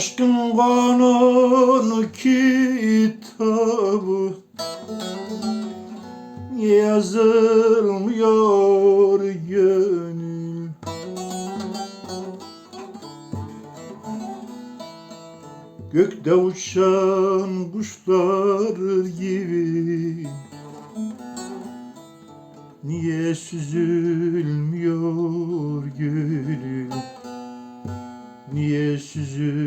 Aşkın kanunu kitabı. Yazılmıyor gönül Gökte uçan kuşlar gibi. Niye süzülmüyor gönül Niye süzülmüyor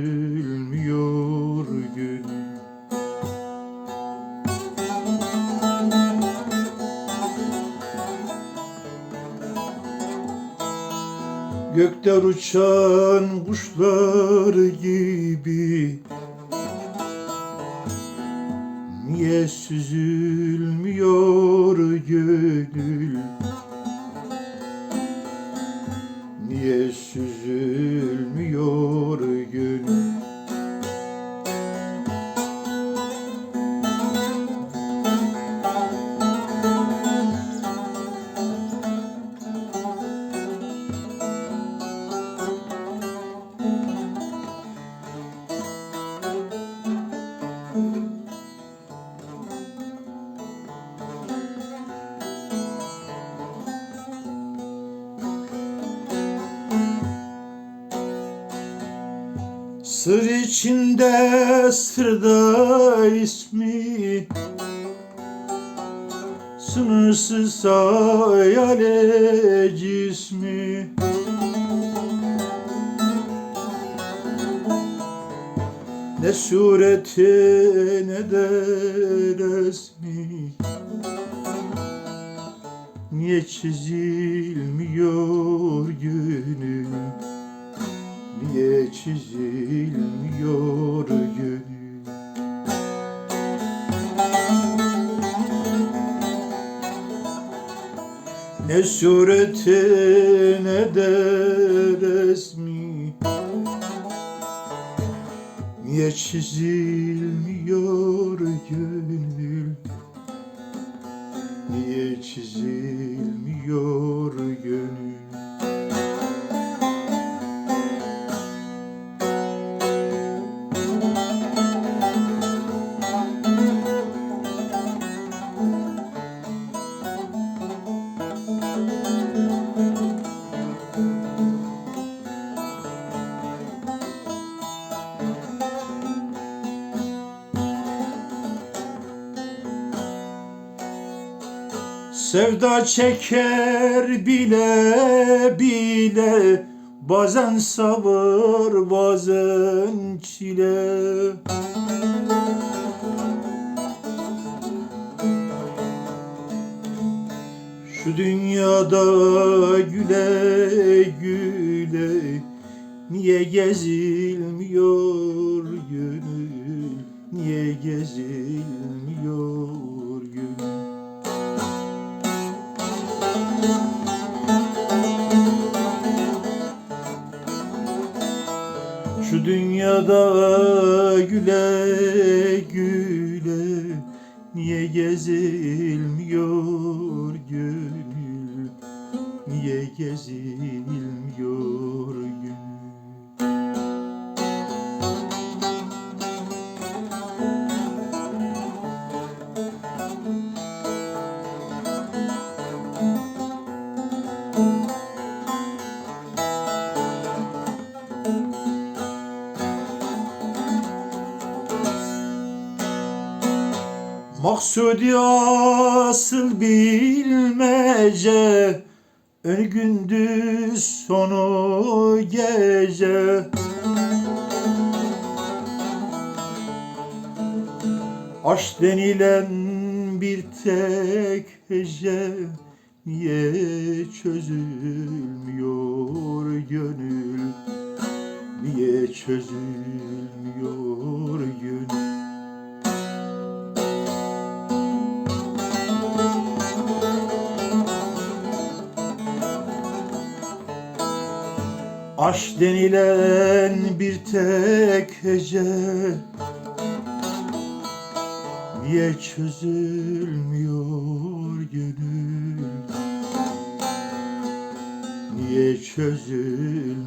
Gökten uçan kuşlar gibi. Niye süzülmüyor gönül? Niye süzülmüyor Sır içinde sırda ismi. Sınırsız hayale cismi. Ne sureti ne de resmi. Niye çizilmiyor gönül Niye çizilmiyor gönül Ne sureti ne de resmi. Niye çizilmiyor Sevda çeker bile bile Bazen sabır bazen çile. Şu dünyada güle güle Niye gezilmiyor gönül Niye gezilmiyor dünyada güle güle Niye gezilmiyor gönül? Niye gezilmiyor Maksudi asıl bilmece Ön gündüz sonu gece. Aşk denilen bir tek hece Niye çözülmüyor gönül. Niye çözülmüyor Aşk denilen bir tek hece. Niye çözülmüyor gönül? Niye çözülmüyor